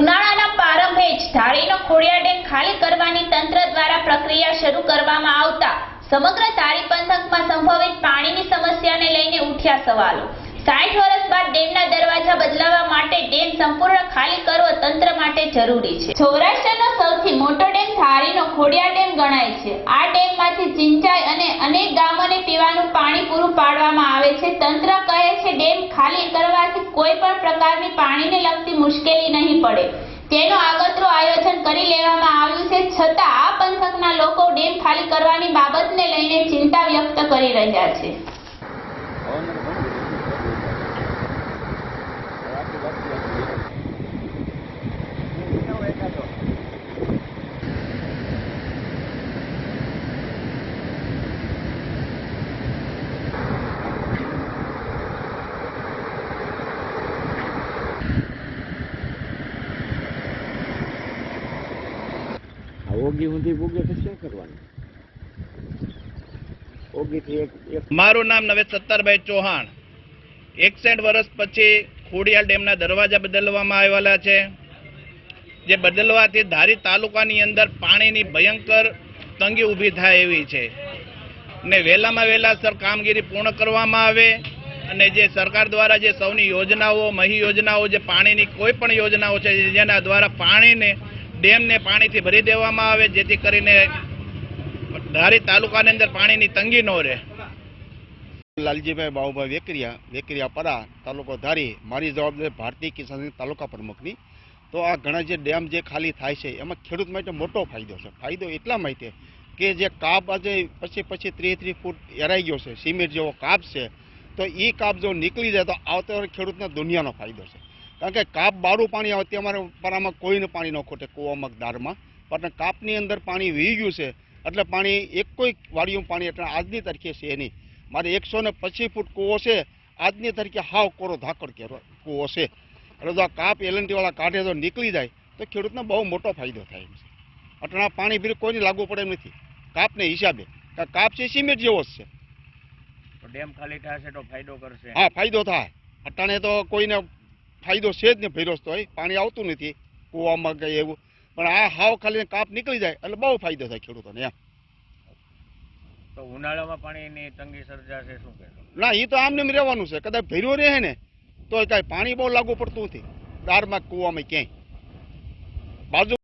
ઉનાળાના પ્રારંભે જ ધારીનો ખોડિયા ડેમ ખાલી કરવાની તંત્ર દ્વારા પ્રક્રિયા શરૂ કરવામાં આવતા સમગ્ર ધારી પંથકમાં સંભવિત પાણીની સમસ્યાને લઈને ઉઠ્યા સવાલો. સાઠ વર્ષ બાદ ડેમના દરવાજા બદલાવા માટે ડેમ સંપૂર્ણ ખાલી કરવો તંત્ર માટે જરૂરી છે. સૌરાષ્ટ્રનો સૌથી મોટો ડેમ ધારીનો ખોડિયા ડેમ ગણાય છે. આ ડેમમાંથી સિંચાઈ અને અનેક ગામોને પીવાનું પાણી પૂરું પાડવામાં આવે છે. તંત્ર કહે છે, ડેમ ખાલી કરવાથી કોઈ પણ પ્રકારની પાણીને લગતી મુશ્કેલી નહીં પડે. તેનું આગતરું આયોજન કરી લેવામાં આવ્યું છે, છતાં આ પંથકના લોકો ડેમ ખાલી કરવાની બાબતને લઈને ચિંતા વ્યક્ત કરી રહ્યા છે. ઓગી ઊંધી પૂગે તો શું કરવાનું? ઓગીથી એક મારું નામ નવે સત્તરભાઈ ચૌહાણ. એકસઠ વર્ષ પછી ખોડિયાલ ડેમના દરવાજા બદલવામાં આવેલા છે. જે બદલવાથી ધારી તાલુકાની અંદર પાણીની ભયંકર તંગી ઊભી થાય એવી છે. ને વહેલામાં વહેલાસર કામગીરી પૂર્ણ કરવામાં આવે અને જે સરકાર દ્વારા જે સૌની યોજનાઓ, મહી યોજનાઓ, જે પાણીની કોઈ પણ યોજનાઓ છે, જેના દ્વારા પાણીને ડેમને પાણીથી ભરી દેવામાં આવે, જેથી કરીને ધારી તાલુકાની અંદર પાણીની તંગી ન રહે. લાલજીભાઈ બાહુભાઈ વેકરિયા વેકરિયા પરા, તાલુકો ધારી, મારી જવાબદારી ભારતીય કિસાન તાલુકા પ્રમુખની. તો આ ઘણા જે ડેમ જે ખાલી થાય છે, એમાં ખેડૂત માટે મોટો ફાયદો છે. ફાયદો એટલા માટે કે જે કાપ આજે પછી પછી ત્રીસ ત્રીસ ફૂટ એરાઈ ગયો છે, સિમેન્ટ જેવો કાપ છે, તો એ કાપ જો નીકળી જાય તો આવતા ખેડૂતને દુનિયાનો ફાયદો છે. કારણ કે કાપ બારું પાણી આવે તે અમારે પરામાં કોઈને પાણી ન ખોટે કૂવામાં કે દારમાં પણ કાપની અંદર પાણી વહી ગયું છે એટલે પાણી એક કોઈ વાડીયું પાણી એટલે આજની તારીખે છે નહીં. મારે એકસો ને પચીસ ફૂટ કૂવો છે આજની તારીખે હાવ કોરો ધાકડ કેરો કૂવો છે. એટલે જો આ કાપ એલએનટીવાળા કાઢે તો નીકળી જાય તો ખેડૂતને બહુ મોટો ફાયદો થાય એમ છે. અટણા પાણી બિલ કોઈને લાગુ પડે એમ નથી. કાપને હિસાબે. કારણ કાપ છે સિમેન્ટ જેવો જ છે. તો ડેમ ખાલી થશે તો ફાયદો કરશે. હા ફાયદો થાય. અટાણે તો કોઈને ફાયદો છે જ ને ભેરોસ તો પાણી આવતું નથી કૂવામાં કંઈ એવું. પણ આ હાવ ખાલી કાપ નીકળી જાય એટલે બહુ ફાયદો થાય ખેડૂતોને એમ. તો ઉનાળામાં પાણીની તંગી સર્જાશે શું કહેશો ના એ તો આમને રહેવાનું છે. કદાચ ભર્યો રહે ને તો કાંઈ પાણી બહુ લાગુ પડતું નથી. દારમાં કૂવામાં ક્યાંય. બાજુ